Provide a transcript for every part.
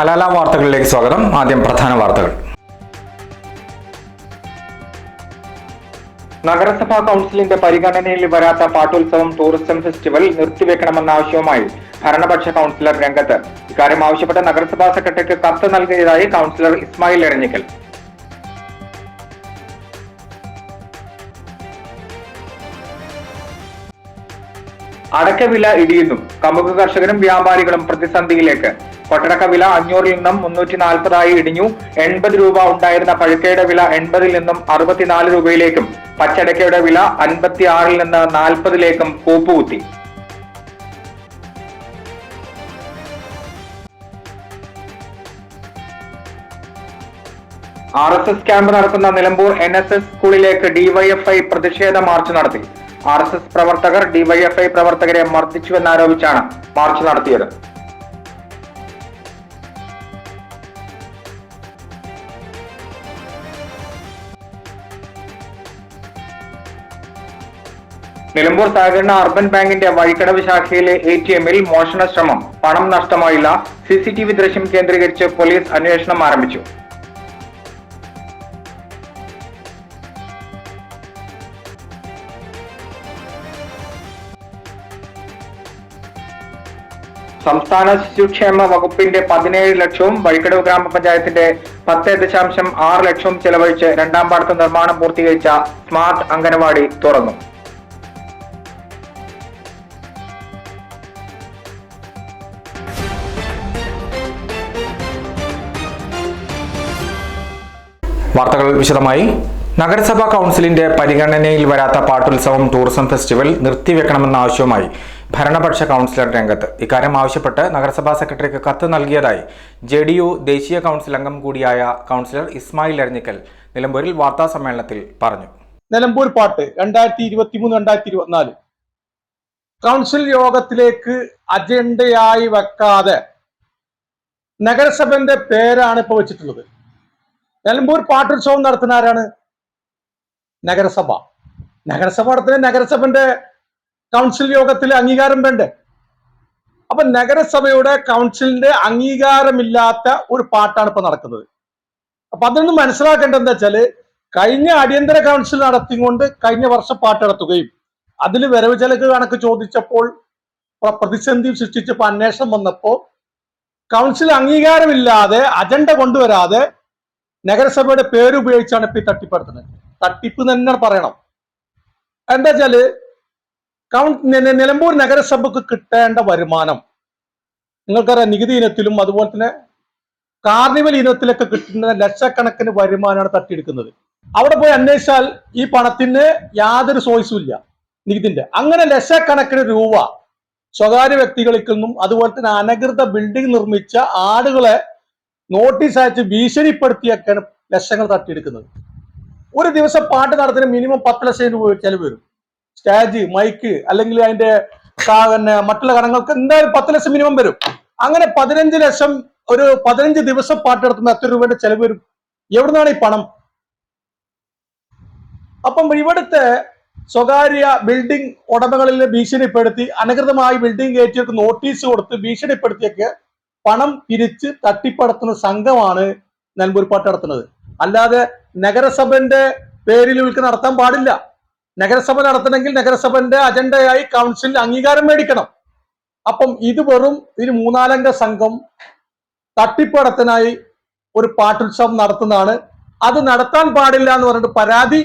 മലാല വാർത്തകളിലേക്ക് സ്വാഗതം. ആദ്യം പ്രധാന വാർത്തകൾ. നഗരസഭാ കൗൺസിലിന്റെ പരിഗണനയിൽ വരാത്ത പാട്ടോത്സവം ടൂറിസം ഫെസ്റ്റിവൽ നിർത്തിവെക്കണമെന്ന ആവശ്യവുമായി ഭരണപക്ഷ കൗൺസിലർ രംഗത്ത്. ഇക്കാര്യം ആവശ്യപ്പെട്ട് നഗരസഭാ സെക്രട്ടറിക്ക് കത്ത് നൽകിയതായി കൗൺസിലർ ഇസ്മായിൽ എരഞ്ഞിക്കൽ. അടക്കവില ഇടിയുന്നു. കമുക് കർഷകരും വ്യാപാരികളും പ്രതിസന്ധിയിലേക്ക്. കൊട്ടടക്ക വില അഞ്ഞൂറിൽ നിന്നും മുന്നൂറ്റി നാൽപ്പതായി ഇടിഞ്ഞു. എൺപത് രൂപ ഉണ്ടായിരുന്ന പഴുക്കയുടെ വില എൺപതിൽ നിന്നും അറുപത്തിനാല് രൂപയിലേക്കും. പച്ചടക്കയുടെ വില അൻപത്തി ആറിൽ നിന്ന് നാൽപ്പതിലേക്കും കൂപ്പുകുത്തി. ആർ എസ് എസ് ക്യാമ്പ് നടക്കുന്ന നിലമ്പൂർ എൻ എസ് എസ് സ്കൂളിലേക്ക് ഡിവൈഎഫ്ഐ പ്രതിഷേധ മാർച്ച് നടത്തി. ആർ എസ് എസ് പ്രവർത്തകർ ഡിവൈഎഫ്ഐ പ്രവർത്തകരെ മർദ്ദിച്ചുവെന്നാരോപിച്ചാണ് മാർച്ച് നടത്തിയത്. നിലമ്പൂർ സഹകരണ അർബൻ ബാങ്കിന്റെ വഴിക്കടവ് ശാഖയിലെ എ ടി എമ്മിൽ മോഷണ ശ്രമം. പണം നഷ്ടമായില്ല. സി സി ടി വി ദൃശ്യം കേന്ദ്രീകരിച്ച് പോലീസ് അന്വേഷണം ആരംഭിച്ചു. സംസ്ഥാന ശിശുക്ഷേമ വകുപ്പിന്റെ പതിനേഴ് ലക്ഷവും വഴിക്കടവ് ഗ്രാമപഞ്ചായത്തിന്റെ പത്ത് ദശാംശം ആറ് ലക്ഷവും ചെലവഴിച്ച് രണ്ടാം പാടത്ത് നിർമ്മാണം പൂർത്തീകരിച്ച സ്മാർട്ട് അംഗനവാടി തുറന്നു. വാർത്തകൾ വിശദമായി. നഗരസഭാ കൗൺസിലിന്റെ പരിഗണനയിൽ വരാത്ത പാട്ടുത്സവം ടൂറിസം ഫെസ്റ്റിവൽ നിർത്തിവെക്കണമെന്ന ആവശ്യവുമായി ഭരണപക്ഷ കൗൺസിലർ രംഗത്ത്. ഇക്കാര്യം ആവശ്യപ്പെട്ട് നഗരസഭാ സെക്രട്ടറിക്ക് കത്ത് നൽകിയതായി ജെ ഡി യു ദേശീയ കൗൺസിൽ അംഗം കൂടിയായ കൗൺസിലർ ഇസ്മായിൽ എരഞ്ഞിക്കൽ നിലമ്പൂരിൽ വാർത്താ സമ്മേളനത്തിൽ പറഞ്ഞു. നിലമ്പൂർ പാട്ട് രണ്ടായിരത്തി ഇരുപത്തി മൂന്ന് രണ്ടായിരത്തി ഇരുപത്തിനാല് കൗൺസിൽ യോഗത്തിലേക്ക് അജണ്ടയായി വെക്കാതെ നഗരസഭന്റെ പേരാണ് ഇപ്പൊ വെച്ചിട്ടുള്ളത്. നിലമ്പൂർ പാട്ടുത്സവം നടത്തുന്ന ആരാണ്? നഗരസഭ. നഗരസഭ നടത്തുന്ന നഗരസഭന്റെ കൗൺസിൽ യോഗത്തിൽ അംഗീകാരം വേണ്ടേ അപ്പൊ നഗരസഭയുടെ കൗൺസിലിന്റെ അംഗീകാരമില്ലാത്ത ഒരു പാട്ടാണ് ഇപ്പൊ നടക്കുന്നത്. അപ്പൊ അതൊന്നും മനസ്സിലാക്കേണ്ടത് എന്താ വെച്ചാൽ കഴിഞ്ഞ അടിയന്തര കൗൺസിൽ നടത്തിക്കൊണ്ട് കഴിഞ്ഞ വർഷം പാട്ട് നടത്തുകയും അതിൽ വരവ് ചെലക്ക് കണക്ക് ചോദിച്ചപ്പോൾ പ്ര- പ്രതിസന്ധി സൃഷ്ടിച്ചപ്പോൾ അന്വേഷണം വന്നപ്പോൾ കൗൺസിൽ അംഗീകാരമില്ലാതെ അജണ്ട കൊണ്ടുവരാതെ നഗരസഭയുടെ പേരുപയോഗിച്ചാണ് ഇപ്പൊ ഈ തട്ടിപ്പ് നടത്തുന്നത് തട്ടിപ്പ് തന്നെ പറയണം. എന്താ വെച്ചാൽ നിലമ്പൂർ നഗരസഭക്ക് കിട്ടേണ്ട വരുമാനം നിങ്ങൾക്കറിയാം നികുതി ഇനത്തിലും അതുപോലെ തന്നെ കാർണിവൽ ഇനത്തിലൊക്കെ കിട്ടുന്ന ലക്ഷക്കണക്കിന് വരുമാനമാണ് തട്ടിയെടുക്കുന്നത്. അവിടെ പോയി അന്വേഷിച്ചാൽ ഈ പണത്തിന് യാതൊരു സോയ്സും ഇല്ല നികുതിന്റെ. അങ്ങനെ ലക്ഷക്കണക്കിന് രൂപ സ്വകാര്യ വ്യക്തികളിൽ നിന്നും അതുപോലെ തന്നെ അനധികൃത ബിൽഡിംഗ് നിർമ്മിച്ച ആളുകളെ നോട്ടീസ് അയച്ച് ഭീഷണിപ്പെടുത്തിയൊക്കെയാണ് ലക്ഷങ്ങൾ തട്ടിയെടുക്കുന്നത്. ഒരു ദിവസം പാട്ട് നടത്തിന് മിനിമം പത്ത് ലക്ഷം രൂപ ചെലവ് വരും. സ്റ്റേജ് മൈക്ക് അല്ലെങ്കിൽ അതിന്റെ പിന്നെ മറ്റുള്ള കടങ്ങൾക്ക് എന്തായാലും പത്ത് ലക്ഷം മിനിമം വരും. അങ്ങനെ പതിനഞ്ച് ലക്ഷം ഒരു പതിനഞ്ച് ദിവസം പാട്ട് നടത്തുമ്പോൾ എത്ര രൂപയുടെ ചെലവ് വരും? എവിടുന്നാണ് ഈ പണം? അപ്പം ഇവിടുത്തെ സ്വകാര്യ ബിൽഡിംഗ് ഉടമകളിൽ ഭീഷണിപ്പെടുത്തി അനധികൃതമായി ബിൽഡിംഗ് കയറ്റിയൊക്കെ നോട്ടീസ് കൊടുത്ത് ഭീഷണിപ്പെടുത്തിയൊക്കെ പണം പിരിച്ച് തട്ടിപ്പടത്തുന്ന സംഘമാണ് നിലമ്പൂർ നടത്തുന്നത്. അല്ലാതെ നഗരസഭന്റെ പേരിൽ വിൽക്ക് നടത്താൻ പാടില്ല. നഗരസഭ നടത്തണമെങ്കിൽ നഗരസഭന്റെ അജണ്ടയായി കൗൺസിൽ അംഗീകാരം മേടിക്കണം. അപ്പം ഇത് വെറും ഒരു മൂന്നാലംഗ സംഘം തട്ടിപ്പടത്തിനായി ഒരു പാട്ടുത്സവം നടത്തുന്നതാണ്. അത് നടത്താൻ പാടില്ല എന്ന് പറഞ്ഞിട്ട് പരാതി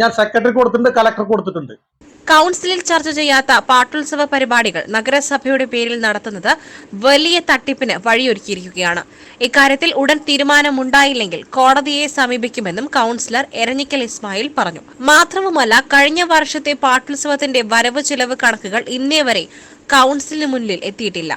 ഞാൻ സെക്രട്ടറി കൊടുത്തിട്ടുണ്ട് കളക്ടർ കൊടുത്തിട്ടുണ്ട്. കൗൺസിലിൽ ചർച്ച ചെയ്യാത്ത പാട്ടുത്സവ പരിപാടികൾ നഗരസഭയുടെ പേരിൽ നടത്തുന്നത് വലിയ തട്ടിപ്പിന് വഴിയൊരുക്കിയിരിക്കുകയാണ്. ഇക്കാര്യത്തിൽ ഉടൻ തീരുമാനമുണ്ടായില്ലെങ്കിൽ കോടതിയെ സമീപിക്കുമെന്നും കൗൺസിലർ എരഞ്ഞിക്കൽ ഇസ്മായിൽ പറഞ്ഞു. മാത്രവുമല്ല കഴിഞ്ഞ വർഷത്തെ പാട്ടുത്സവത്തിന്റെ വരവ് ചെലവ് കണക്കുകൾ ഇന്നേ വരെ കൗൺസിലിന് മുന്നിൽ എത്തിയിട്ടില്ല.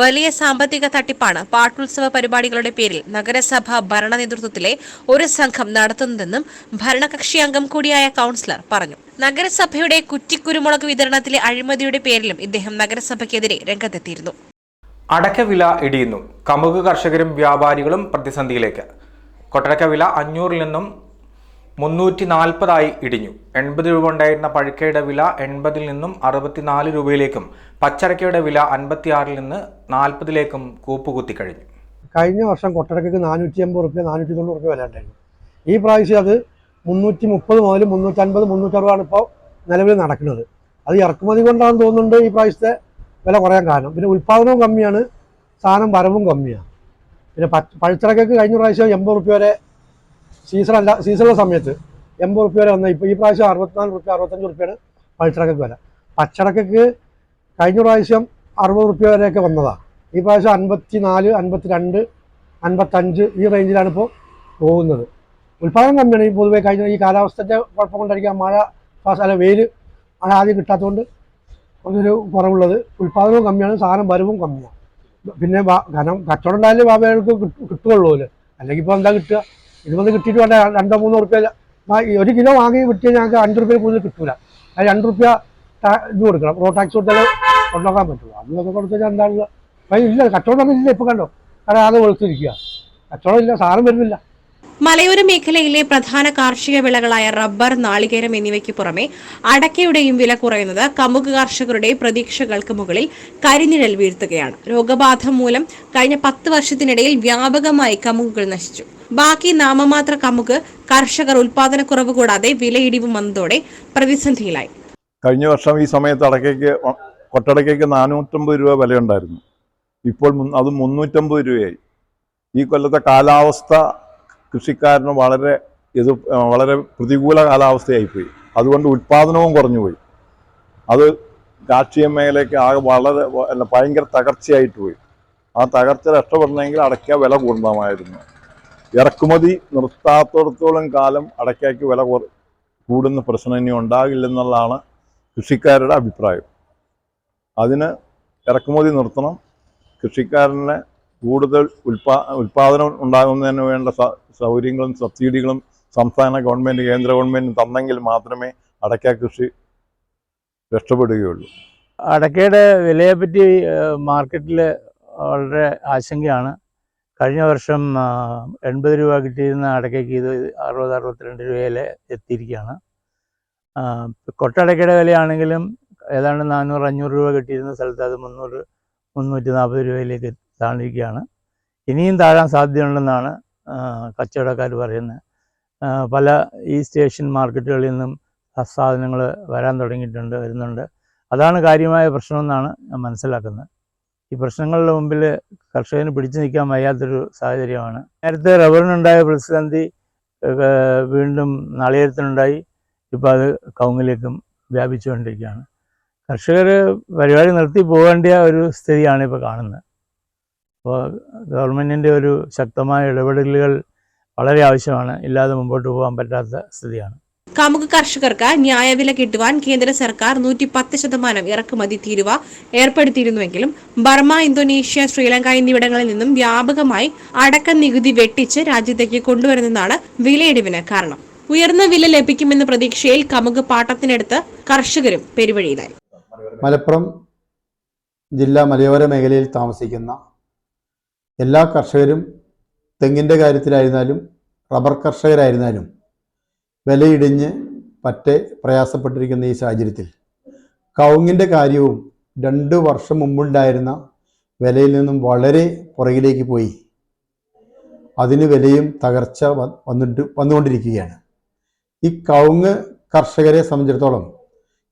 വലിയ സാമ്പത്തിക തട്ടിപ്പാണ് പാട്ടുത്സവ പരിപാടികളുടെ പേരിൽ നഗരസഭ ഭരണ നേതൃത്വത്തിലെ ഒരു സംഘം നടത്തുന്നതെന്നും ഭരണകക്ഷി അംഗം കൂടിയായ കൗൺസിലർ പറഞ്ഞു. നഗരസഭയുടെ കുറ്റിക്കുരുമുളക് വിതരണത്തിലെ അഴിമതിയുടെ പേരിലും ഇദ്ദേഹം നഗരസഭയ്ക്കെതിരെ രംഗത്തെത്തിയിരുന്നു. അടക്കവില ഇടിയുന്നു. കമുക് കർഷകരും വ്യാപാരികളും പ്രതിസന്ധിയിലേക്ക്. കൊട്ടടക്കവില അഞ്ഞൂറിൽ നിന്നും മുന്നൂറ്റി നാൽപ്പതായി ഇടിഞ്ഞു. എൺപത് രൂപ ഉണ്ടായിരുന്ന പഴുക്കയുടെ വില എൺപതിൽ നിന്നും അറുപത്തിനാല് രൂപയിലേക്കും പച്ചരക്കയുടെ വില അൻപത്തിയാറിൽ നിന്ന് നാൽപ്പതിലേക്കും കൂപ്പുകുത്തി കഴിഞ്ഞു. കഴിഞ്ഞ വർഷം കൊട്ടടക്കയ്ക്ക് നാനൂറ്റി അമ്പത് റുപ്യ നാനൂറ്റി തൊണ്ണൂറ് റുപ്യ വില ഉണ്ടായിരുന്നു. ഈ പ്രാവശ്യം അത് മുന്നൂറ്റി മുപ്പത് മുതൽ മുന്നൂറ്റൻപത് മുന്നൂറ്ററുപതാണ് ഇപ്പോൾ നിലവിൽ നടക്കുന്നത്. അത് ഇറക്കുമതി കൊണ്ടാണ് തോന്നുന്നുണ്ട് ഈ പ്രാവശ്യത്തെ വില കുറയാൻ കാരണം. പിന്നെ ഉൽപ്പാദനവും കമ്മിയാണ് സാധനം വരവും കമ്മിയാണ്. പിന്നെ പച്ച പഴച്ചിറക്കൊക്കെ കഴിഞ്ഞ പ്രാവശ്യം എൺപത് റുപ്യ വരെ സീസൺ അല്ല സീസണുള്ള സമയത്ത് എൺപത് റുപ്യ വരെ വന്ന ഇപ്പോൾ ഈ പ്രാവശ്യം അറുപത്തിനാല് റുപ്യ അറുപത്തഞ്ച് റുപ്യാണ് പച്ചടക്കക്ക് വില. പച്ചടക്കക്ക് കഴിഞ്ഞ പ്രാവശ്യം അറുപത് റുപ്യ വരെയൊക്കെ വന്നതാണ് ഈ പ്രാവശ്യം അൻപത്തി നാല് അൻപത്തി രണ്ട് അൻപത്തഞ്ച് ഈ റേഞ്ചിലാണ് ഇപ്പോൾ പോകുന്നത്. ഉൽപ്പാദനം കമ്മിയാണ്. ഈ പൊതുവെ കഴിഞ്ഞ ഈ കാലാവസ്ഥന്റെ കുഴപ്പം കൊണ്ടായിരിക്കാം മഴ അല്ല വെയിൽ മഴ ആദ്യം കിട്ടാത്തതുകൊണ്ട് കുറച്ചൊരു കുറവുള്ളത്. ഉൽപ്പാദനവും കമ്മിയാണ്. സാധനം വരവും കമ്മിയാണ് പിന്നെ കാരണം കച്ചവടം ഉണ്ടായാലും വ്യാപാരികൾക്ക് കിട്ടുകയുള്ളൂ അല്ലേ അല്ലെങ്കിൽ ഇപ്പോൾ എന്താ കിട്ടുക? വന്ന് കിട്ടിയിട്ട് വേണ്ട രണ്ടോ മൂന്നോ റുപ്യ ഒരു കിലോ വാങ്ങി വിട്ട് ഞങ്ങൾക്ക് അഞ്ച് റുപ്യ കൂടുതൽ കിട്ടൂല. അത് രണ്ട് റുപ്യ ഇത് കൊടുക്കണം. റോഡ് ടാക്സ് കൊടുത്താലേ കൊണ്ടുപോകാൻ പറ്റുള്ളൂ. അതിനൊക്കെ കൊടുത്താൽ എന്താണല്ലോ അപ്പം ഇല്ല കച്ചവടം ഇല്ല ഇപ്പൊ കണ്ടോ? ആകെ വെളുത്തിരിക്കുക കച്ചവടം ഇല്ല സാധനം വരുന്നില്ല. മലയോര മേഖലയിലെ പ്രധാന കാർഷിക വിളകളായ റബ്ബർ നാളികേരം എന്നിവയ്ക്ക് പുറമെ അടക്കയുടെയും വില കുറയുന്നത് കമുക് കർഷകരുടെ പ്രതീക്ഷകൾക്ക് മുകളിൽ കരിനിഴൽ വീഴ്ത്തുകയാണ്. രോഗബാധ മൂലം കഴിഞ്ഞ പത്ത് വർഷത്തിനിടയിൽ വ്യാപകമായി കമുകുകൾ നശിച്ചു. ബാക്കി നാമമാത്ര കമുക് കർഷകർ ഉൽപാദനക്കുറവ് കൂടാതെ വിലയിടിവും വന്നതോടെ പ്രതിസന്ധിയിലായി. കഴിഞ്ഞ വർഷം ഈ സമയത്ത് അടക്കയ്ക്ക് കൊട്ടടക്കയ്ക്ക് നാനൂറ്റമ്പത് രൂപ വിലയുണ്ടായിരുന്നു. ഇപ്പോൾ അത് മുന്നൂറ്റമ്പത് രൂപയായി. ഈ കൊല്ലത്തെ കാലാവസ്ഥ കൃഷിക്കാരന് വളരെ ഇത് വളരെ പ്രതികൂല കാലാവസ്ഥയായിപ്പോയി. അതുകൊണ്ട് ഉൽപ്പാദനവും കുറഞ്ഞുപോയി. അത് കാർഷിക മേഖലയ്ക്ക് ആകെ വളരെ ഭയങ്കര തകർച്ചയായിട്ട് പോയി. ആ തകർച്ച രക്ഷപ്പെടണമെങ്കിൽ അടയ്ക്ക വില കൂടണമായിരുന്നു. ഇറക്കുമതി നിർത്താത്തിടത്തോളം കാലം അടയ്ക്കയ്ക്ക് വില കൂടുന്ന പ്രശ്നം ഇനി ഉണ്ടാകില്ലെന്നുള്ളതാണ് കൃഷിക്കാരുടെ അഭിപ്രായം. അതിന് ഇറക്കുമതി നിർത്തണം. കൃഷിക്കാരനെ കൂടുതൽ ഉൽപാ ഉൽപാദനം ഉണ്ടാകുന്നതിന് വേണ്ട സൗകര്യങ്ങളും സബ്സിഡികളും സംസ്ഥാന ഗവൺമെന്റ് കേന്ദ്ര ഗവൺമെന്റ് തന്നെങ്കിൽ മാത്രമേ അടയ്ക്ക കൃഷി രക്ഷപ്പെടുകയുള്ളൂ. അടക്കയുടെ വിലയെപ്പറ്റി മാർക്കറ്റിൽ വളരെ ആശങ്കയാണ്. കഴിഞ്ഞ വർഷം എൺപത് രൂപ കിട്ടിയിരുന്ന അടക്കയ്ക്ക് ഇത് അറുപത് അറുപത്തിരണ്ട് രൂപയിൽ എത്തിയിരിക്കുകയാണ്. കൊട്ടടയ്ക്കയുടെ വിലയാണെങ്കിലും ഏതാണ്ട് നാനൂറ് അഞ്ഞൂറ് രൂപ കിട്ടിയിരുന്ന സ്ഥലത്ത് അത് മുന്നൂറ് മുന്നൂറ്റി നാൽപ്പത് രൂപയിലേക്ക് താണിരിക്കുകയാണ് ഇനിയും താഴാൻ സാധ്യതയുണ്ടെന്നാണ് കച്ചവടക്കാർ പറയുന്നത്. പല ഈ സ്റ്റേഷൻ മാർക്കറ്റുകളിൽ നിന്നും സാധനങ്ങൾ വരാൻ തുടങ്ങിയിട്ടുണ്ട് വരുന്നുണ്ട്. അതാണ് കാര്യമായ പ്രശ്നമെന്നാണ് ഞാൻ മനസ്സിലാക്കുന്നത്. ഈ പ്രശ്നങ്ങളുടെ മുമ്പിൽ കർഷകന് പിടിച്ചു നിൽക്കാൻ വയ്യാത്തൊരു സാഹചര്യമാണ്. നേരത്തെ റബ്ബറിനുണ്ടായ പ്രതിസന്ധി വീണ്ടും നാളികേരത്തിനുണ്ടായി. ഇപ്പോൾ അത് കൗങ്ങിലേക്കും വ്യാപിച്ചുകൊണ്ടിരിക്കുകയാണ്. കർഷകർ പരിപാടി നിർത്തി പോകേണ്ട ഒരു സ്ഥിതിയാണ് ഇപ്പോൾ കാണുന്നത്. അപ്പോൾ ഗവൺമെന്റിന്റെ ഒരു ശക്തമായ ഇടപെടലുകൾ വളരെ ആവശ്യമാണ്. ഇല്ലാതെ മുമ്പോട്ട് പോകാൻ പറ്റാത്ത സ്ഥിതിയാണ്. കമുക് കർഷകർക്ക് ന്യായവില കിട്ടുവാൻ കേന്ദ്ര സർക്കാർ നൂറ്റി പത്ത് ശതമാനം ഇറക്കുമതി തീരുവ ഏർപ്പെടുത്തിയിരുന്നുവെങ്കിലും ബർമ ഇന്തോനേഷ്യ ശ്രീലങ്ക എന്നിവിടങ്ങളിൽ നിന്നും വ്യാപകമായി അടക്ക നികുതി വെട്ടിച്ച് രാജ്യത്തേക്ക് കൊണ്ടുവരുന്നതാണ് വിലയിടിവിന് കാരണം. ഉയർന്ന വില ലഭിക്കുമെന്ന പ്രതീക്ഷയിൽ കമുക് പാട്ടത്തിനടുത്ത് കർഷകരും പെരുവഴിയിലായി. മലപ്പുറം ജില്ലാ മലയോര മേഖലയിൽ താമസിക്കുന്ന എല്ലാ കർഷകരും തെങ്ങിന്റെ കാര്യത്തിലായിരുന്നാലും റബ്ബർ കർഷകരായിരുന്നാലും വിലയിടിഞ്ഞ് പറ്റെ പ്രയാസപ്പെട്ടിരിക്കുന്ന ഈ സാഹചര്യത്തിൽ കൗങ്ങിന്റെ കാര്യവും രണ്ട് വർഷം മുമ്പുണ്ടായിരുന്ന വിലയിൽ നിന്നും വളരെ പുറകിലേക്ക് പോയി. അതിന് വിലയും തകർച്ച വന്നിട്ട് വന്നുകൊണ്ടിരിക്കുകയാണ്. ഈ കവുങ്ങ് കർഷകരെ സംബന്ധിച്ചിടത്തോളം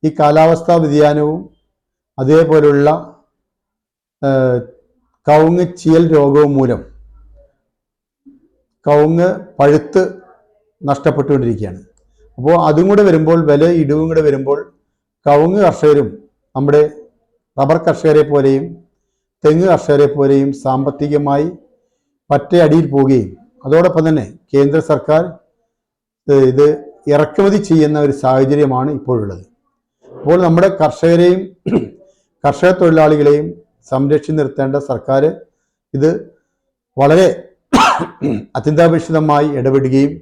ഈ കാലാവസ്ഥാ വ്യതിയാനവും അതേപോലുള്ള കവുങ്ങ് ചിയൽ രോഗവും മൂലം കവുങ്ങ് പഴുത്ത് നഷ്ടപ്പെട്ടുകൊണ്ടിരിക്കുകയാണ്. അപ്പോൾ അതും കൂടെ വരുമ്പോൾ വില ഇടിവും കൂടെ വരുമ്പോൾ കവുങ്ങ് കർഷകരും നമ്മുടെ റബ്ബർ കർഷകരെ പോലെയും തെങ്ങ് കർഷകരെ പോലെയും സാമ്പത്തികമായി പറ്റയടിയിൽ പോവുകയും അതോടൊപ്പം തന്നെ കേന്ദ്ര സർക്കാർ ഇത് ഇറക്കുമതി ചെയ്യുന്ന ഒരു സാഹചര്യമാണ് ഇപ്പോഴുള്ളത്. അപ്പോൾ നമ്മുടെ കർഷകരെയും കർഷക തൊഴിലാളികളെയും സംരക്ഷിച്ച് നിർത്തേണ്ട സർക്കാർ ഇത് വളരെ അത്യന്താപേക്ഷിതമായി ഇടപെടുകയും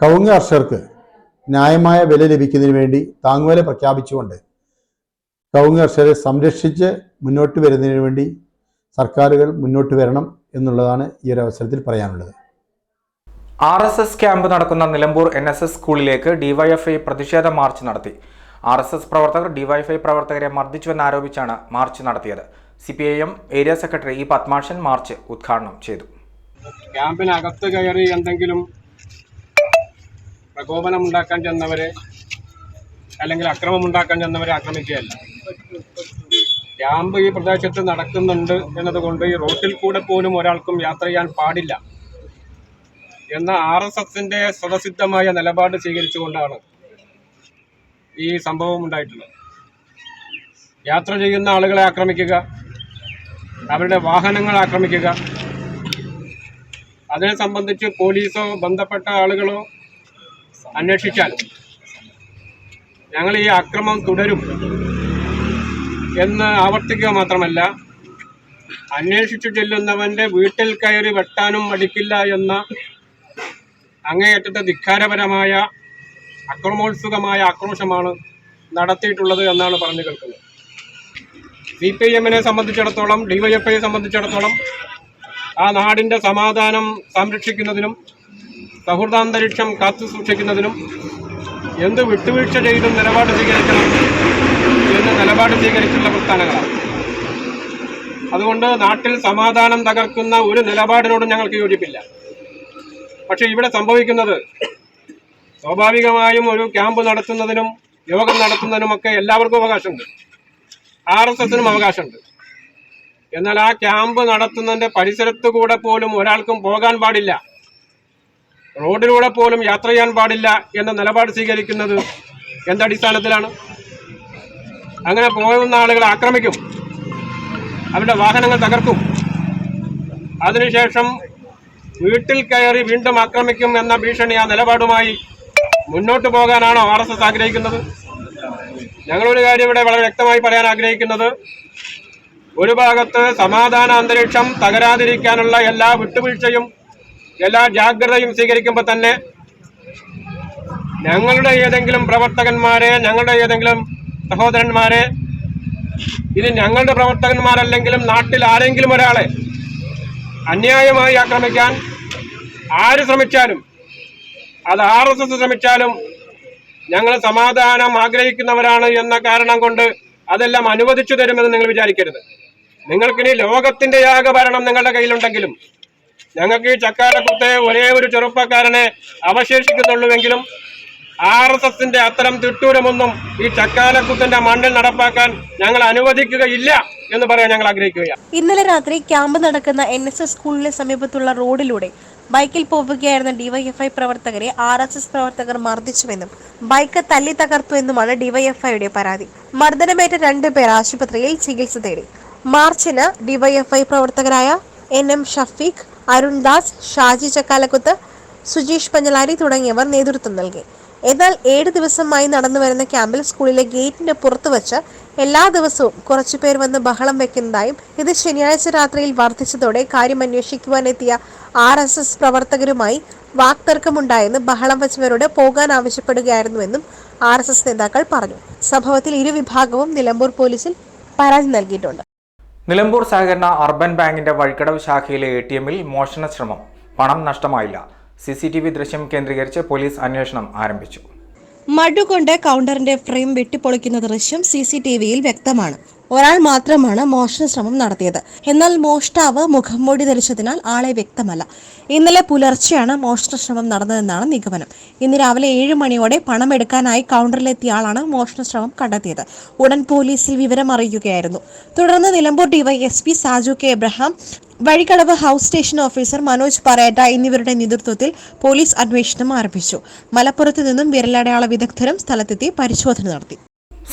കവുങ്ങ് കർഷകർക്ക് ന്യായമായ വില ലഭിക്കുന്നതിന് വേണ്ടി താങ്ങുവില പ്രഖ്യാപിച്ചുകൊണ്ട് കവുങ്ങ് കർഷകരെ സംരക്ഷിച്ച് മുന്നോട്ട് വരുന്നതിന് വേണ്ടി സർക്കാരുകൾ മുന്നോട്ട് വരണം എന്നുള്ളതാണ് ഈ ഒരു അവസരത്തിൽ പറയാനുള്ളത്. ആർ എസ് എസ് ക്യാമ്പ് നടക്കുന്ന നിലമ്പൂർ എൻ എസ് എസ് സ്കൂളിലേക്ക് ഡിവൈഎഫ്ഐ പ്രതിഷേധ മാർച്ച് നടത്തി. ആർ എസ് എസ് പ്രവർത്തകർ ഡിവൈഎഫ്ഐ പ്രവർത്തകരെ മർദ്ദിച്ചുവെന്നാരോപിച്ചാണ് മാർച്ച് നടത്തിയത്. C P I M area secretary E Padmashan march ഉദ്ഘാടനം ചെയ്തു. ക്യാമ്പിനകത്ത് കയറി എന്തെങ്കിലും പ്രകോപനം ഉണ്ടാക്കാൻ ചെന്നവരെ അല്ലെങ്കിൽ അക്രമം ഉണ്ടാക്കാൻ ചെന്നവരെ ആക്രമിക്കുകയല്ല. ക്യാമ്പ് ഈ പ്രദേശത്ത് നടക്കുന്നുണ്ട് എന്നതുകൊണ്ട് ഈ റോട്ടിൽ കൂടെ പോലും ഒരാൾക്കും യാത്ര ചെയ്യാൻ പാടില്ല. എന്ന ആർ എസ് എസിന്റെ സ്വതസിദ്ധമായ നിലപാട് സ്വീകരിച്ചുകൊണ്ടാണ് ഈ സംഭവം ഉണ്ടായിട്ടുള്ളത്. യാത്ര ചെയ്യുന്ന ആളുകളെ ആക്രമിക്കുക അവരുടെ വാഹനങ്ങൾ ആക്രമിക്കുക അതിനെ സംബന്ധിച്ച് പോലീസോ ബന്ധപ്പെട്ട ആളുകളോ അന്വേഷിച്ചാൽ ഞങ്ങൾ ഈ അക്രമം തുടരും എന്ന് ആവർത്തിക്കുക മാത്രമല്ല അന്വേഷിച്ചു ചെല്ലുന്നവന്റെ വീട്ടിൽ കയറി വെട്ടാനും മടിക്കില്ല എന്ന അങ്ങേയറ്റത്തെ ധിക്കാരപരമായ അക്രമോത്സുകമായ ആക്രോശമാണ് നടത്തിയിട്ടുള്ളത് എന്നാണ് പറഞ്ഞു കേൾക്കുന്നത്. സി പി എമ്മിനെ സംബന്ധിച്ചിടത്തോളം ഡിവൈഎഫ്ഐയെ സംബന്ധിച്ചിടത്തോളം ആ നാടിന്റെ സമാധാനം സംരക്ഷിക്കുന്നതിനും സൗഹൃദാന്തരീക്ഷം കാത്തു സൂക്ഷിക്കുന്നതിനും എന്ത് വിട്ടുവീഴ്ച ചെയ്തും നിലപാട് സ്വീകരിക്കണം എന്ന് നിലപാട് സ്വീകരിച്ചുള്ള പ്രസ്ഥാനങ്ങളാണ്. അതുകൊണ്ട് നാട്ടിൽ സമാധാനം തകർക്കുന്ന ഒരു നിലപാടിനോടും ഞങ്ങൾക്ക് യോജിപ്പില്ല. പക്ഷേ ഇവിടെ സംഭവിക്കുന്നത് സ്വാഭാവികമായും ഒരു ക്യാമ്പ് നടത്തുന്നതിനും യോഗം നടത്തുന്നതിനുമൊക്കെ എല്ലാവർക്കും അവകാശമുണ്ട്. ആർ എസ് എസിനും അവകാശമുണ്ട്. എന്നാൽ ആ ക്യാമ്പ് നടത്തുന്നതിന്റെ പരിസരത്തു കൂടെ പോലും ഒരാൾക്കും പോകാൻ പാടില്ല. റോഡിലൂടെ പോലും യാത്ര ചെയ്യാൻ പാടില്ല എന്ന നിലപാട് സ്വീകരിക്കുന്നത് എന്തടിസ്ഥാനത്തിലാണ് അങ്ങനെ പോകുന്ന ആളുകളെ ആക്രമിക്കും. അവരുടെ വാഹനങ്ങൾ തകർക്കും. അതിനുശേഷം വീട്ടിൽ കയറി വീണ്ടും ആക്രമിക്കും എന്ന ഭീഷണി ആ നിലപാടുമായി മുന്നോട്ട് പോകാനാണോ ആർ ആഗ്രഹിക്കുന്നത്? ഞങ്ങളൊരു കാര്യം ഇവിടെ വളരെ വ്യക്തമായി പറയാൻ ആഗ്രഹിക്കുന്നത്. ഒരു ഭാഗത്ത് സമാധാന അന്തരീക്ഷം തകരാതിരിക്കാനുള്ള എല്ലാ വിട്ടുവീഴ്ചയും എല്ലാ ജാഗ്രതയും സ്വീകരിക്കുമ്പോൾ തന്നെ ഞങ്ങളുടെ ഏതെങ്കിലും പ്രവർത്തകന്മാരെ ഞങ്ങളുടെ ഏതെങ്കിലും സഹോദരന്മാരെ ഇത് ഞങ്ങളുടെ പ്രവർത്തകന്മാരല്ലെങ്കിലും നാട്ടിൽ ആരെങ്കിലും ഒരാളെ അന്യായമായി ആക്രമിക്കാൻ ആര് ശ്രമിച്ചാലും അത് ആർ എസ് എസ് ശ്രമിച്ചാലും ഞങ്ങൾ സമാധാനം ആഗ്രഹിക്കുന്നവരാണ് എന്ന കാരണം കൊണ്ട് അതെല്ലാം അനുവദിച്ചു തരുമെന്ന് നിങ്ങൾ വിചാരിക്കരുത്. നിങ്ങൾക്കിനി ലോകത്തിന്റെ യാഗഭരണം നിങ്ങളുടെ കയ്യിലുണ്ടെങ്കിലും ഞങ്ങൾക്ക് ഈ ചക്കാലക്കുത്തെ ഒരേ ഒരു ചെറുപ്പക്കാരനെ അവശേഷിക്കുന്നുള്ളൂവെങ്കിലും ആർ എസ് എസിന്റെ അത്തരം തിട്ടൂരമൊന്നും ഈ ചക്കാലക്കുത്തിന്റെ മണ്ണിൽ നടപ്പാക്കാൻ ഞങ്ങൾ അനുവദിക്കുകയില്ല എന്ന് പറയാൻ ഞങ്ങൾ ആഗ്രഹിക്കുകയാണ്. ഇന്നലെ രാത്രി ക്യാമ്പ് നടക്കുന്ന എൻ എസ് എസ് സ്കൂളിന് സമീപത്തുള്ള റോഡിലൂടെ ബൈക്കിൽ പോവുകയായിരുന്ന ഡിവൈഎഫ്ഐ പ്രവർത്തകരെ ആർ എസ് എസ് പ്രവർത്തകർ മർദ്ദിച്ചുവെന്നും ബൈക്ക് തല്ലി തകർത്തുവെന്നുമാണ് ഡിവൈഎഫ്ഐയുടെ പരാതി. മർദ്ദനമേറ്റ രണ്ടുപേർ ആശുപത്രിയിൽ ചികിത്സ തേടി. മാർച്ചിന് ഡിവൈഎഫ്ഐ പ്രവർത്തകരായ എൻ എം ഷഫീഖ് അരുൺദാസ് ഷാജി ചക്കാലക്കുത്ത് സുജീഷ് പഞ്ഞലാരി തുടങ്ങിയവർ നേതൃത്വം നൽകി. എന്നാൽ ഏഴ് ദിവസമായി നടന്നു വരുന്ന ക്യാമ്പിൽ സ്കൂളിലെ ഗേറ്റിന്റെ പുറത്തു വച്ച് എല്ലാ ദിവസവും കുറച്ചുപേർ വന്ന് ബഹളം വെക്കുന്നതായും ഇത് ശനിയാഴ്ച രാത്രിയിൽ വർദ്ധിച്ചതോടെ കാര്യം അന്വേഷിക്കുവാനെത്തിയ ആർ എസ് എസ് പ്രവർത്തകരുമായി വാക്തർക്കമുണ്ടായെന്ന് ബഹളം വെച്ചവരോട് പോകാൻ ആവശ്യപ്പെടുകയായിരുന്നുവെന്നും ആർ എസ് എസ് നേതാക്കൾ പറഞ്ഞു. സംഭവത്തിൽ ഇരുവിഭാഗവും നിലമ്പൂർ പോലീസിൽ പരാതി നൽകിയിട്ടുണ്ട്. നിലമ്പൂർ സഹകരണ അർബൻ ബാങ്കിന്റെ വഴിക്കടവ് ശാഖയിലെ എ ടി എമ്മിൽ മോഷണശ്രമം. പണം നഷ്ടമായില്ല. സി സി ടി വി ദൃശ്യം കേന്ദ്രീകരിച്ച് പോലീസ് അന്വേഷണം ആരംഭിച്ചു. മടുകൊണ്ട് കൗണ്ടറിന്റെ ഫ്രെയിം വെട്ടിപ്പൊളിക്കുന്ന ദൃശ്യം സി സി ടി വിയിൽ വ്യക്തമാണ്. ഒരാൾ മാത്രമാണ് മോഷണ ശ്രമം നടത്തിയത്. എന്നാൽ മോഷ്ടാവ് മുഖംമൂടി ധരിച്ചതിനാൽ ആളെ വ്യക്തമല്ല. ഇന്നലെ പുലർച്ചെയാണ് മോഷണ ശ്രമം നടന്നതെന്നാണ് നിഗമനം. ഇന്ന് രാവിലെ ഏഴ് മണിയോടെ പണം എടുക്കാനായി കൗണ്ടറിലെത്തിയ ആളാണ് മോഷണ ശ്രമം കണ്ടെത്തിയത്. ഉടൻ പോലീസിൽ വിവരം അറിയിക്കുകയായിരുന്നു. തുടർന്ന് Nilambur DYSP Saju K. Abraham Vazhikkadavu house station officer Manoj Paretta എന്നിവരുടെ നേതൃത്വത്തിൽ പോലീസ് അന്വേഷണം ആരംഭിച്ചു. മലപ്പുറത്ത് നിന്നും വിരലടയാള വിദഗ്ധരും സ്ഥലത്തെത്തി പരിശോധന നടത്തി.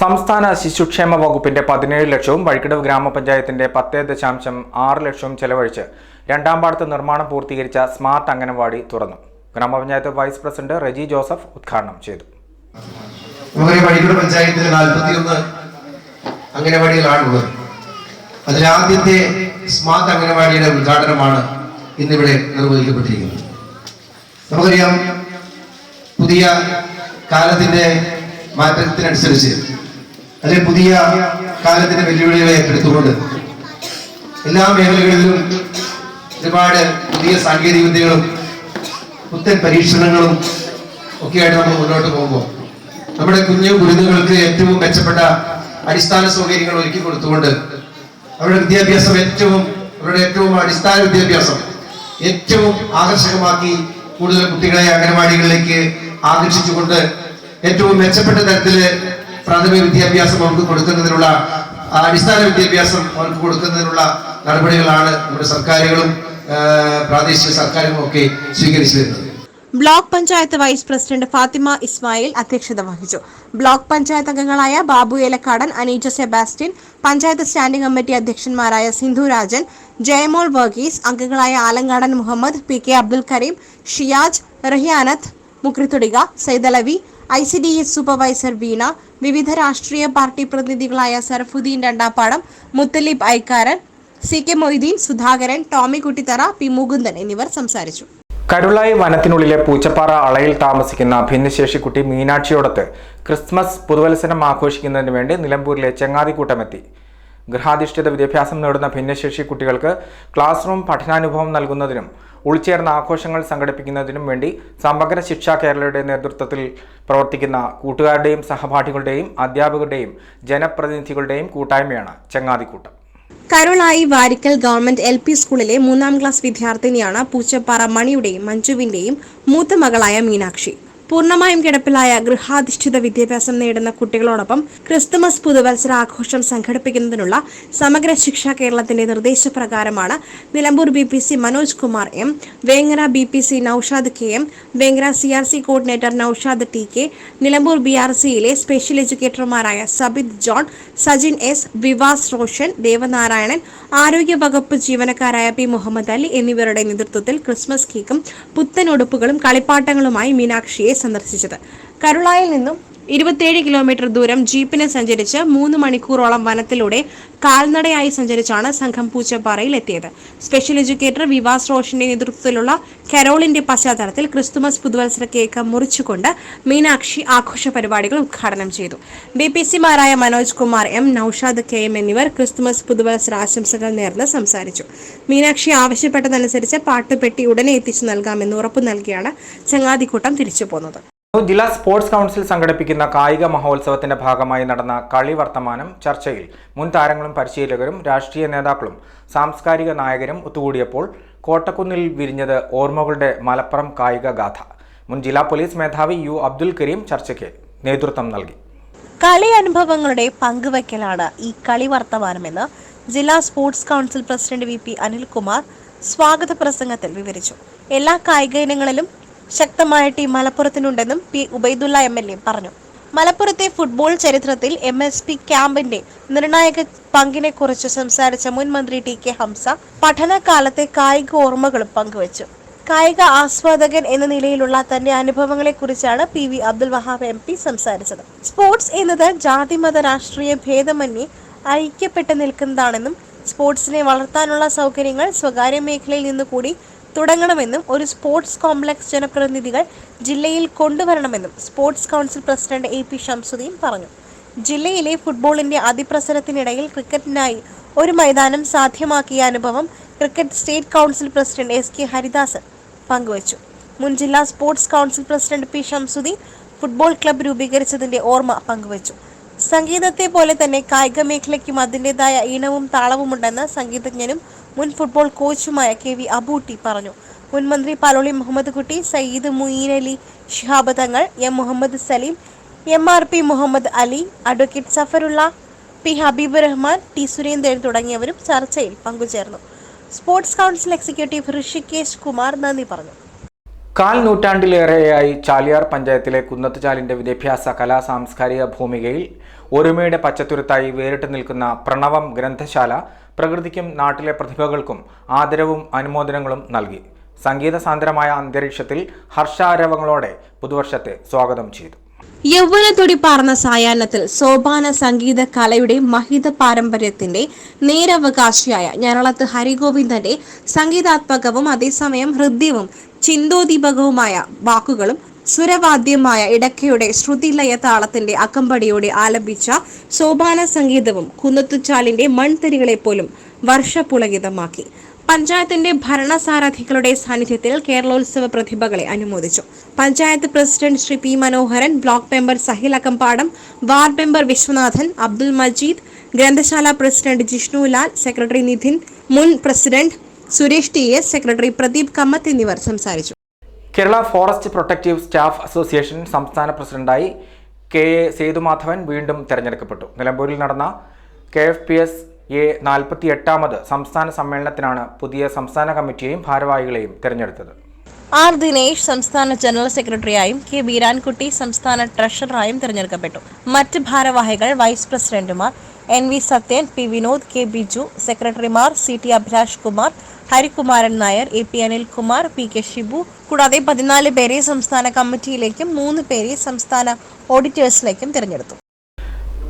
സംസ്ഥാന ശിശുക്ഷേമ വകുപ്പിന്റെ പതിനേഴ് ലക്ഷവും വഴിക്കടവ് ഗ്രാമപഞ്ചായത്തിന്റെ പത്ത് ദശാംശം ആറ് ലക്ഷവും ചെലവഴിച്ച് രണ്ടാം പാടത്ത് നിർമ്മാണം പൂർത്തീകരിച്ച സ്മാർട്ട് അംഗനവാടി തുറന്നു. ഗ്രാമപഞ്ചായത്ത് വൈസ് പ്രസിഡന്റ് റെജി ജോസഫ് ഉദ്ഘാടനം ചെയ്തു. നമ്മുടെ വഴിക്കട പഞ്ചായത്തിൽ നാൽപ്പത്തിയൊന്ന് അംഗനവാടികളാണുള്ളത്. അതിലാദ്യത്തെ സ്മാർട്ട് അംഗനവാടിയുടെ ഉദ്ഘാടനമാണ് ഇന്നിവിടെ നിർവഹിക്കപ്പെട്ടിരിക്കുന്നത്. നമുക്കറിയാം പുതിയ കാലത്തിന്റെ മാറ്റത്തിനനുസരിച്ച് അല്ലെങ്കിൽ പുതിയ കാലത്തിന്റെ വെല്ലുവിളികളെ ഏറ്റെടുത്തുകൊണ്ട് എല്ലാ മേഖലകളിലും ഒരുപാട് പുതിയ സാങ്കേതിക വിദ്യകളും പുത്തൻ പരീക്ഷണങ്ങളും ഒക്കെയായിട്ട് നമ്മൾ മുന്നോട്ട് പോകുമ്പോൾ നമ്മുടെ കുഞ്ഞു ഗുരുതുകൾക്ക് ഏറ്റവും മെച്ചപ്പെട്ട അടിസ്ഥാന സൗകര്യങ്ങൾ ഒരുക്കി കൊടുത്തുകൊണ്ട് അവരുടെ വിദ്യാഭ്യാസം ഏറ്റവും അവരുടെ ഏറ്റവും അടിസ്ഥാന വിദ്യാഭ്യാസം ഏറ്റവും ആകർഷകമാക്കി കൂടുതൽ കുട്ടികളെ അംഗനവാടികളിലേക്ക് ആകർഷിച്ചുകൊണ്ട് ഏറ്റവും മെച്ചപ്പെട്ട തരത്തിൽ പ്രാഥമിക വിദ്യാഭ്യാസം അവർക്ക് കൊടുക്കുന്നതിനുള്ള അടിസ്ഥാന വിദ്യാഭ്യാസം അവർക്ക് കൊടുക്കുന്നതിനുള്ള നടപടികളാണ് നമ്മുടെ സർക്കാരുകളും പ്രാദേശിക സർക്കാരുകളും ഒക്കെ സ്വീകരിച്ചു വരുന്നത്. Block panchayat vice president Fathima Ismail അധ്യക്ഷത വഹിച്ചു. ബ്ലോക്ക് പഞ്ചായത്ത് അംഗങ്ങളായ Babu Elakkadan Aneeja Sebastian panchayat standing committee അധ്യക്ഷന്മാരായ Sindhu Rajan Jayamol Varghese അംഗങ്ങളായ Alangadan Muhammad P K Abdul Kareem Shiyaj Rahiyanath Mukrithudika Saidalavi I C D S supervisor Veena വിവിധ രാഷ്ട്രീയ party പ്രതിനിധികളായ Sarfuddeen Randappadam Muthalib Aikkaran C K Moideen Sudhakaran Tommy Kuttithara P Mukundan എന്നിവർ സംസാരിച്ചു. കരുളായി വനത്തിനുള്ളിലെ പൂച്ചപ്പാറ അളയിൽ താമസിക്കുന്ന ഭിന്നശേഷിക്കുട്ടി മീനാക്ഷിയോടത്ത് Christmas പുതുവത്സരം ആഘോഷിക്കുന്നതിന് വേണ്ടി നിലമ്പൂരിലെ ചെങ്ങാതിക്കൂട്ടമെത്തി ഗൃഹാധിഷ്ഠിത വിദ്യാഭ്യാസം നേടുന്ന ഭിന്നശേഷി കുട്ടികൾക്ക് ക്ലാസ് റൂം പഠനാനുഭവം നൽകുന്നതിനും ഉൾച്ചേർന്ന ആഘോഷങ്ങൾ സംഘടിപ്പിക്കുന്നതിനും വേണ്ടി സമഗ്ര ശിക്ഷ കേരളയുടെ നേതൃത്വത്തിൽ പ്രവർത്തിക്കുന്ന കൂട്ടുകാരുടെയും സഹപാഠികളുടെയും അധ്യാപകരുടെയും ജനപ്രതിനിധികളുടെയും കൂട്ടായ്മയാണ് ചെങ്ങാതിക്കൂട്ടം. Karulai Varikkal government L P സ്കൂളിലെ മൂന്നാം ക്ലാസ് വിദ്യാർത്ഥിനിയാണ് പൂച്ചപ്പാറ മണിയുടെയും മഞ്ജുവിന്റെയും മൂത്ത മകളായ മീനാക്ഷി. പൂർണമായും കിടപ്പിലായ ഗൃഹാധിഷ്ഠിത വിദ്യാഭ്യാസം നേടുന്ന കുട്ടികളോടൊപ്പം ക്രിസ്തുമസ് പുതുവത്സര ആഘോഷം സംഘടിപ്പിക്കുന്നതിനുള്ള സമഗ്ര ശിക്ഷ കേരളത്തിന്റെ നിർദ്ദേശപ്രകാരമാണ് Nilambur B P C Manoj Kumar M Vengara B P C Noushad K M Vengara C R C coordinator Noushad T K Nilambur B R സിയിലെ സ്പെഷ്യൽ എഡ്യൂക്കേറ്റർമാരായ സബിത് ജോൺ സജിൻ എസ് വിവാസ് റോഷൻ ദേവനാരായണൻ ആരോഗ്യ വകുപ്പ് ജീവനക്കാരായ പി മുഹമ്മദ് അലി എന്നിവരുടെ നേതൃത്വത്തിൽ ക്രിസ്മസ് കേക്കും പുത്തൻ ഉടുപ്പുകളും കളിപ്പാട്ടങ്ങളുമായി മീനാക്ഷിയെ സന്ദർശിച്ചത് കരുളായിൽ നിന്നും ഇരുപത്തിയേഴ് കിലോമീറ്റർ ദൂരം ജീപ്പിനെ സഞ്ചരിച്ച് മൂന്ന് മണിക്കൂറോളം വനത്തിലൂടെ കാൽനടയായി സഞ്ചരിച്ചാണ് സംഘം പൂച്ചപ്പാറയിൽ എത്തിയത്. സ്പെഷ്യൽ എഡ്യൂക്കേറ്റർ വിവാസ് റോഷന്റെ നേതൃത്വത്തിലുള്ള കരോളിന്റെ പശ്ചാത്തലത്തിൽ ക്രിസ്തുമസ് പുതുവത്സര കേക്ക് മുറിച്ചുകൊണ്ട് മീനാക്ഷി ആഘോഷ പരിപാടികൾ ഉദ്ഘാടനം ചെയ്തു. B P സിമാരായ Manoj Kumar M Noushad K M എന്നിവർ ക്രിസ്തുമസ് പുതുവത്സര ആശംസകൾ നേർന്ന് സംസാരിച്ചു. മീനാക്ഷി ആവശ്യപ്പെട്ടതനുസരിച്ച് പാട്ടുപെട്ടി ഉടനെ എത്തിച്ചു നൽകാമെന്ന് ഉറപ്പു നൽകിയാണ് ചങ്ങാതിക്കൂട്ടം തിരിച്ചു പോന്നത് ജില്ലാ സ്പോർട്സ് കൗൺസിൽ സംഘടിപ്പിക്കുന്ന കായിക മഹോത്സവത്തിന്റെ ഭാഗമായി നടന്ന കളി വർത്തമാനം ചർച്ചയിൽ മുൻ താരങ്ങളും പരിശീലകരും രാഷ്ട്രീയ നേതാക്കളും സാംസ്കാരിക നായകരും ഒത്തുകൂടിയപ്പോൾ കോട്ടക്കുന്നിൽ വിരിഞ്ഞത് ഓർമ്മകളുടെ മലപ്പുറം കായിക ഗാഥ. മുൻ ജില്ലാ പോലീസ് മേധാവി യു അബ്ദുൽ കരീം ചർച്ചയ്ക്ക് നേതൃത്വം നൽകി. കളി അനുഭവങ്ങളുടെ പങ്കുവയ്ക്കലാണ് ഈ കളി വർത്തമാനമെന്ന് ജില്ലാ sports council president V P Anilkumar സ്വാഗത പ്രസംഗത്തിൽ വിവരിച്ചു. എല്ലാ കായിക ഇനങ്ങളിലും ശക്തമായ team മലപ്പുറത്തിനുണ്ടെന്നും P Ubaidulla M L A പറഞ്ഞു. മലപ്പുറത്തെ ഫുട്ബോൾ ചരിത്രത്തിൽ എം എസ് പി ക്യാമ്പിന്റെ നിർണായക പങ്കിനെ കുറിച്ച് സംസാരിച്ച മുൻ മന്ത്രി ടി കെ ഹംസ പഠനകാലത്തെ കായിക ഓർമ്മകളും പങ്കുവച്ചു. കായിക ആസ്വാദകൻ എന്ന നിലയിലുള്ള തന്റെ അനുഭവങ്ങളെക്കുറിച്ചാണ് P V Abdul Wahab M P സംസാരിച്ചത്. സ്പോർട്സ് എന്നത് ജാതി മത രാഷ്ട്രീയ ഭേദമന്യേ ഐക്യപ്പെട്ട് നിൽക്കുന്നതാണെന്നും സ്പോർട്സിനെ വളർത്താനുള്ള സൗകര്യങ്ങൾ സ്വകാര്യ മേഖലയിൽ നിന്ന് കൂടി തുടങ്ങണമെന്നും ഒരു സ്പോർട്സ് കോംപ്ലക്സ് ജനപ്രതിനിധികൾ ജില്ലയിൽ കൊണ്ടുവരണമെന്നും sports council president A P Shamsuddeen പറഞ്ഞു. ജില്ലയിലെ ഫുട്ബോളിന്റെ അതിപ്രസരത്തിനിടയിൽ ക്രിക്കറ്റിനായി ഒരു മൈതാനം സാധ്യമാക്കിയ അനുഭവം cricket state council president S K Haridasan പങ്കുവച്ചു. മുൻ ജില്ലാ sports council president P Shamsuddeen football club രൂപീകരിച്ചതിന്റെ ഓർമ്മ പങ്കുവച്ചു. സംഗീതത്തെ പോലെ തന്നെ കായിക മേഖലയ്ക്കും അതിന്റെതായ ഈണവും താളവുമുണ്ടെന്ന് സംഗീതജ്ഞനും മുൻ ഫുട്ബോൾ കോച്ചുമായ കെ വി അബൂട്ടി പറഞ്ഞു. മുൻ മന്ത്രി പാലോളി മുഹമ്മദ് കുട്ടി Sayyid Mueen Ali Shihab Thangal M Muhammad Saleem M R P Muhammad Ali advocate Safarulla P Habeeb Rahman T Surendran തുടങ്ങിയവരും ചർച്ചയിൽ പങ്കുചേർന്നു. Sports council executive Rishikesh Kumar നന്ദി പറഞ്ഞു. കാൽ നൂറ്റാണ്ടിലേറെയായി ചാലിയാർ പഞ്ചായത്തിലെ കുന്നത്തുചാലിന്റെ വിദ്യാഭ്യാസ കലാ സാംസ്കാരിക ഭൂമികയിൽ ഒരുമയുടെ പച്ചത്തുരുത്തായി വേറിട്ട് നിൽക്കുന്ന പ്രണവം ഗ്രന്ഥശാല പ്രകൃതിക്കും നാട്ടിലെ പ്രതിഭകൾക്കും ആദരവും അനുമോദനങ്ങളും നൽകി. സംഗീത സാന്ദ്രമായ അന്തരീക്ഷത്തിൽ ഹർഷാരവങ്ങളോടെ പുതുവർഷത്തെ സ്വാഗതം ചെയ്തു. യൗവനത്തൊടി പാർന്ന സായാഹ്നത്തിൽ സോപാന സംഗീത കലയുടെ മഹിത പാരമ്പര്യത്തിന്റെ നേരവകാശിയായ ഞരളത്ത് ഹരിഗോവിന്ദന്റെ സംഗീതാത്മകവും അതേസമയം ഹൃദ്യവും ചിന്തോദീപകവുമായ വാക്കുകളും സുരവാദ്യമായ ഇടക്കയുടെ ശ്രുതിലയ താളത്തിന്റെ അകമ്പടിയോടെ ആലപിച്ച സോപാന സംഗീതവും കുന്നത്തുച്ചാലിന്റെ മൺതരികളെ പോലും വർഷപുളകിതമാക്കി പഞ്ചായത്തിന്റെ ഭരണസാരഥികളുടെ സാന്നിധ്യത്തിൽ കേരളോത്സവ പ്രതിഭകളെ അനുമോദിച്ചു. Panchayat president Shri P Manoharan block member Sahil Akkampadam ward member Viswanathan Abdul Majeed ഗ്രന്ഥശാല പ്രസിഡന്റ് ജിഷ്ണുലാൽ സെക്രട്ടറി നിധിൻ മുൻ president Suresh T S secretary Pradeep Kammath എന്നിവർ സംസാരിച്ചു. Kerala forest protective staff association സംസ്ഥാന പ്രസിഡന്റായി കെ എ സേതുമാധവൻ വീണ്ടും തെരഞ്ഞെടുക്കപ്പെട്ടു. നിലമ്പൂരിൽ നടന്ന K F P S A നാൽപ്പത്തി എട്ടാമത് സംസ്ഥാന സമ്മേളനത്തിനാണ് പുതിയ സംസ്ഥാന കമ്മിറ്റിയെയും ഭാരവാഹികളെയും തെരഞ്ഞെടുത്തത്. ആർ ദിനേശ് സംസ്ഥാന ജനറൽ സെക്രട്ടറിയായും കെ ബീരാൻകുട്ടി സംസ്ഥാന ട്രഷററായും തിരഞ്ഞെടുക്കപ്പെട്ടു. മറ്റ് ഭാരവാഹികൾ വൈസ് പ്രസിഡന്റുമാർ N V Sathyan P Vinod K Biju സെക്രട്ടറിമാർ C T Abhilash Kumar Harikumaran Nair A P Anilkumar P K Shibu കൂടാതെ പതിനാല് പേരെ സംസ്ഥാന കമ്മിറ്റിയിലേക്കും മൂന്ന് പേരെ സംസ്ഥാന ഓഡിറ്റേഴ്സിലേക്കും തിരഞ്ഞെടുത്തു.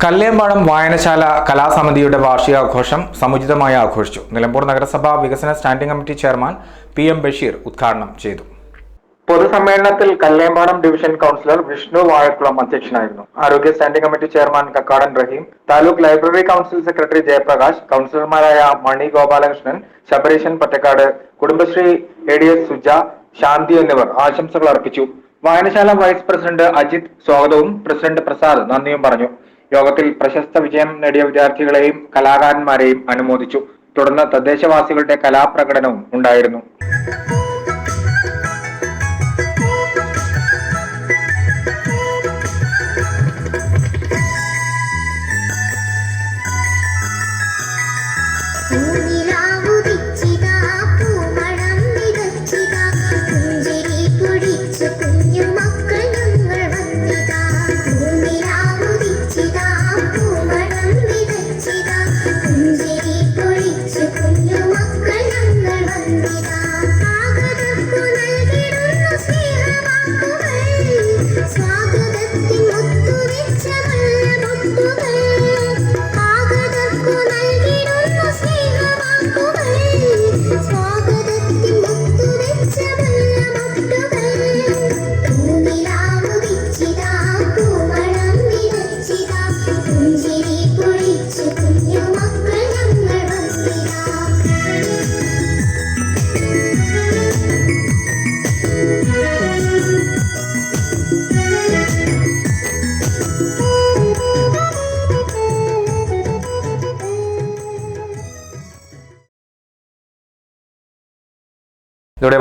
കല്ലേമ്പാടം വായനശാല കലാസമിതിയുടെ വാർഷികാഘോഷം സമുചിതമായി ആഘോഷിച്ചു. നിലമ്പൂർ നഗരസഭ വികസന standing committee chairman P M Basheer ഉദ്ഘാടനം ചെയ്തു. പൊതുസമ്മേളനത്തിൽ കല്ലേമ്പാടം ഡിവിഷൻ കൗൺസിലർ വിഷ്ണു വാഴക്കുളം അധ്യക്ഷനായിരുന്നു. ആരോഗ്യ standing committee chairman Kakkadan Raheem taluk library council secretary Jayaprakash കൗൺസിലർമാരായ Mani Gopalakrishnan Sabareeshan Pattakkad Kudumbashree A D S Suja Shanthi എന്നിവർ ആശംസകൾ അർപ്പിച്ചു. വായനശാല വൈസ് പ്രസിഡന്റ് അജിത് സ്വാഗതവും പ്രസിഡന്റ് പ്രസാദ് നന്ദിയും പറഞ്ഞു. യോഗത്തിൽ പ്രശസ്ത വിജയം നേടിയ വിദ്യാർത്ഥികളെയും കലാകാരന്മാരെയും അനുമോദിച്ചു. തുടർന്ന് തദ്ദേശവാസികളുടെ കലാപ്രകടനവും ഉണ്ടായിരുന്നു.